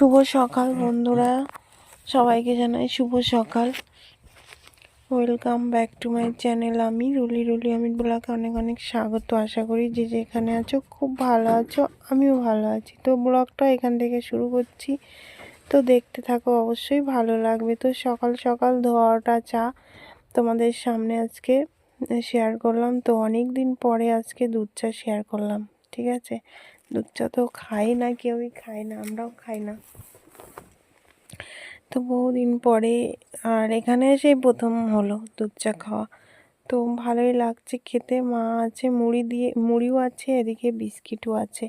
শুভ সকাল বন্ধুরা। সবাইকে জানাই শুভ সকাল। Welcome back to my channel আমি রুলি। রুলি আমি ব্লগে অনেক অনেক স্বাগত আশা করি। যে যেখানে আছো খুব ভালো আছো আমিও ভালো আছি। তো ব্লগটা এখান থেকে শুরু করছি। তো দেখতে থাকো অবশ্যই ভালো লাগবে। তো সকাল সকাল ধোয়াটা চা তোমাদের সামনে আজকে শেয়ার করলাম। তো অনেক দিন পরে আজকে দুধ চা শেয়ার করলাম ঠিক আছে? দুধ চা তো খায় না, কেউই খায় না, আমরাও খাই না। তো বহুদিন পরে, আর এখানে এসেই প্রথম হলো দুধ চা খাওয়া। তো ভালোই লাগছে খেতে, মা আছে মুড়ি দিয়ে, মুড়িও আছে, এদিকে বিস্কিটও আছে।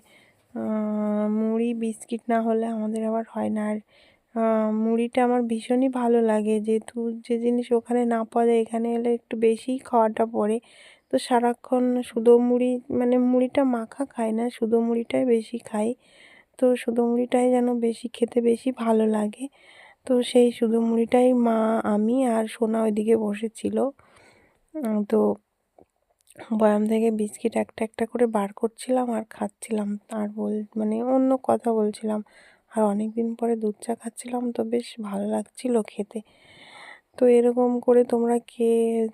মুড়ি, বিস্কিট না হলে আমাদের আবার হয় না। আর মুড়িটা আমার ভীষণই ভালো লাগে। যেহেতু যে জিনিস ওখানে না পাওয়া যায়, এখানে এলে একটু বেশিই খাওয়াটা পড়ে। তো সারাক্ষণ শুধু মুড়ি মানে মুড়িটা মাখা খাই না শুধু মুড়িটাই বেশি খাই। তো শুধু মুড়িটাই যেন বেশি খেতে বেশি ভালো লাগে। তো সেই শুধু মুড়িটাই মা, আমি আর সোনা ওইদিকে বসেছিল। তো বয়াম থেকে বিস্কিট একটা একটা করে বার করছিলাম আর খাচ্ছিলাম। আর বল মানে অন্য কথা বলছিলাম। আর অনেক দিন পরে দুধ চা খাচ্ছিলাম, তো বেশ ভালো লাগছিল খেতে। তো এরকম করে তোমরা কে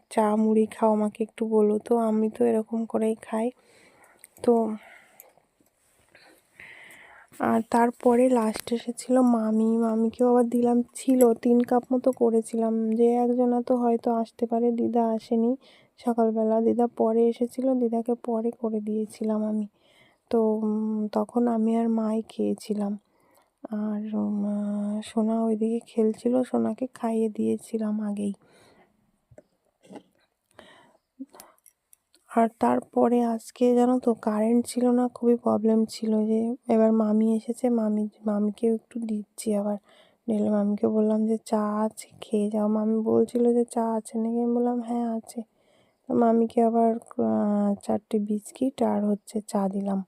চা মুড়ি খাও আমাকে একটু বলো তো, আমি তো এরকম করেই খাই। তো আর তারপরে লাস্ট এসেছিল মামি। মামিকেও আবার দিলাম, ছিল, তিন কাপ মতো করেছিলাম। যে একজনা তো হয়তো আসতে পারে, দিদা আসেনি সকালবেলা। দিদা পরে এসেছিল, দিদাকে পরে করে দিয়েছিলাম আমি। তো তখন আমি আর মাই খেয়েছিলাম। আর সোনা ওইদিকে খেলছিল, সোনাকে খাইয়ে দিয়েছিলাম আগেই। আর তারপরে আজকে জানো তো কারেন্ট ছিল না, খুবই প্রবলেম ছিল যে, এবার মামি এসেছে, মামি, মামিকেও একটু দিচ্ছি আবার। নিলে মামিকে বললাম যে, চা আছে, খেয়ে যাও। মামি বলছিল যে, চা আছে নাকি? আমি বললাম হ্যাঁ আছে। তো মামিকে আবার চারটে বিস্কিট আর হচ্ছে চা দিলাম।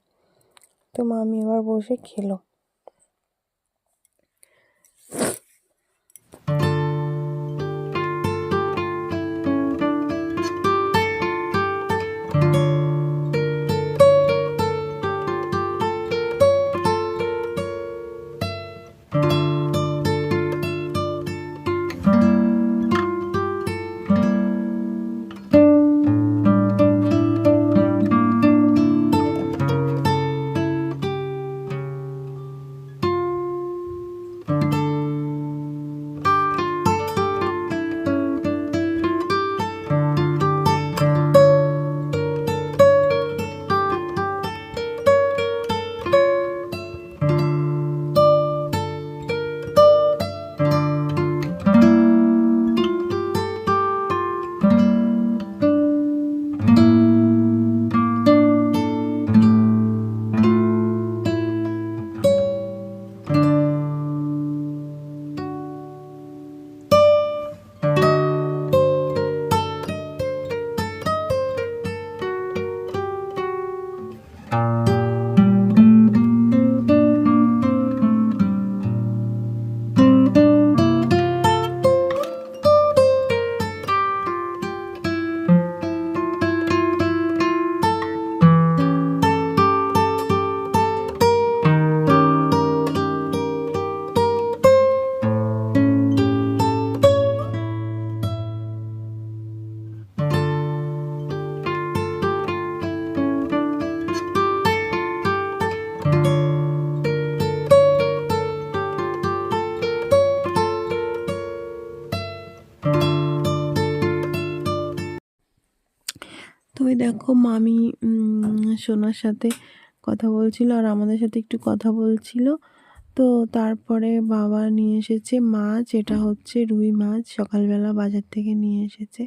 তো মামি আবার বসে খেলো। ওই দেখো মামি সোনার সাথে কথা বলছিল আর আমাদের সাথে একটু কথা বলছিল। তো তারপরে বাবা নিয়ে এসেছে মাছ এটা হচ্ছে রুই মাছ সকালবেলা বাজার থেকে নিয়ে এসেছে।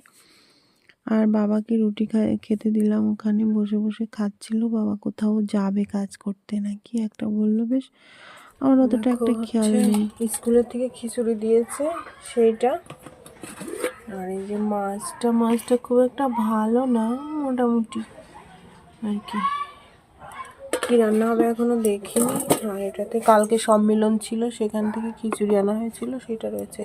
আর বাবাকে রুটি খেতে দিলাম ওখানে বসে বসে খাচ্ছিল। বাবা কোথাও যাবে কাজ করতে নাকি? একটা বলল বেশ। আমার অতটা একটা খেয়াল নেই। স্কুলের থেকে খিচুড়ি দিয়েছে সেইটা। আর এই যে মাছটা মাছটা খুব একটা ভালো না মোটামুটি। আর কি? কি রান্না হবে এখনও দেখিনি। আর এটাতে কালকে সম্মেলন ছিল সেখান থেকে খিচুড়ি আনা হয়েছিল সেটা রয়েছে।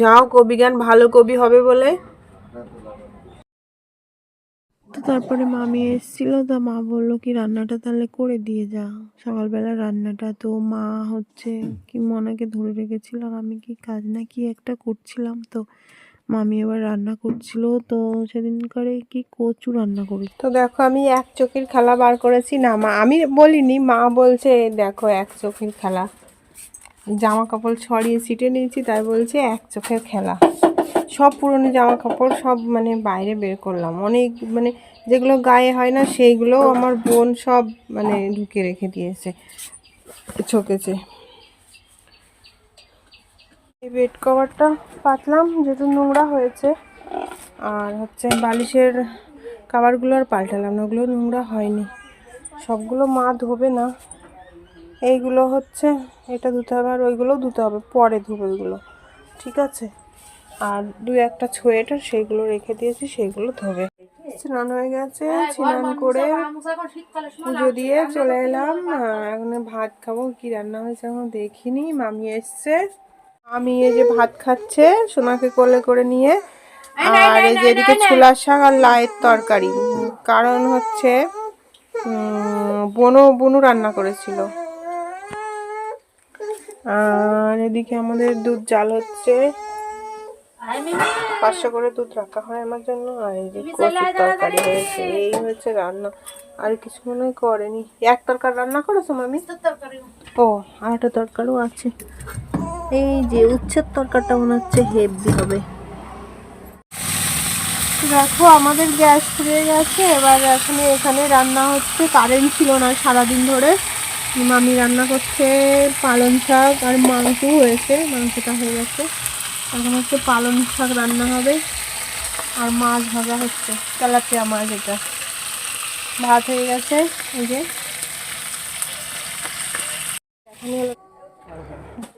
যাও কবি গান ভালো কবি হবে বলে। তো তারপরে মামি এসেছিল, তা মা বলল, কি রান্নাটা তাহলে করে দিয়ে যা। সকালবেলা রান্নাটা তো মা হচ্ছে কি মনাকে ধরে রেখেছিল আর আমি কি কাজ না কি একটা করছিলাম, তো মামি এবার রান্না করছিল, তো সেদিনকারে কি কচু রান্না করি। তো দেখো, আমি এক চোখের খেলা বার করেছি, না মা, আমি বলিনি, মা বলছে, দেখো, এক চোখের খেলা। জামা কাপড় ছড়িয়ে ছিটে নিয়েছি, তাই বলছে, এক চোখের খেলা। সব পুরনো জামা কাপড় সব মানে বাইরে বের করলাম। অনেক মানে যেগুলো গায়ে হয় না, সেইগুলো আমার বোন সব মানে ঢুকে রেখে দিয়েছে চোখেছে এই বেড কভারটা পাতলাম, যেহেতু নোংরা হয়েছে। আর হচ্ছে বালিশের কাভারগুলো আর পাল্টালাম না, ওগুলো নোংরা হয়নি। সবগুলো মা ধোবে না। এইগুলো হচ্ছে, এটা ধুতে হবে আর ওইগুলোও ধুতে হবে, পরে ধুবে ওইগুলো। ঠিক আছে? আর দু একটা সোয়েটার সেইগুলো রেখে দিয়েছি সেইগুলো ধোবে। স্নান হয়ে গেছে স্নান করে পুজো দিয়ে চলে এলাম। আহ, এখন ভাত খাব কি রান্না হয়েছে এখন দেখিনি মামি এসছে। আমি এই যে ভাত খাচ্ছে সোনাকে কোলে করে নিয়ে। আর এই যে এদিকে ছোলার শাক আর লায়ের তরকারি। কারণ হচ্ছে বনু বনু রান্না করেছিল। আর এদিকে আমাদের দুধ জাল হচ্ছে। পাঁচশো করে দুধ রাখা হয় আমার জন্য আর এই যে কচুর তরকারি হয়েছে এই হচ্ছে রান্না। আর কিছু মনে করেনি। এক তরকারি রান্না করেছ মামি? ও আর একটা তরকারিও আছে। এই যে উচ্ছের তরকারিটা মনে হচ্ছে হেভি হবে। দেখো আমাদের গ্যাস ফুরিয়ে গেছে এবার এখন এখানে রান্না হচ্ছে কারেন্ট ছিল না সারাদিন ধরে। মামি রান্না করছে পালং শাক আর মাংস হয়েছে মাংসটা হয়ে গেছে। এখন হচ্ছে পালং শাক রান্না হবে আর মাছ ভাজা হচ্ছে। তেলাপিয়া মাছ এটা। ভাত হয়ে গেছে, এই যে। এখন হলো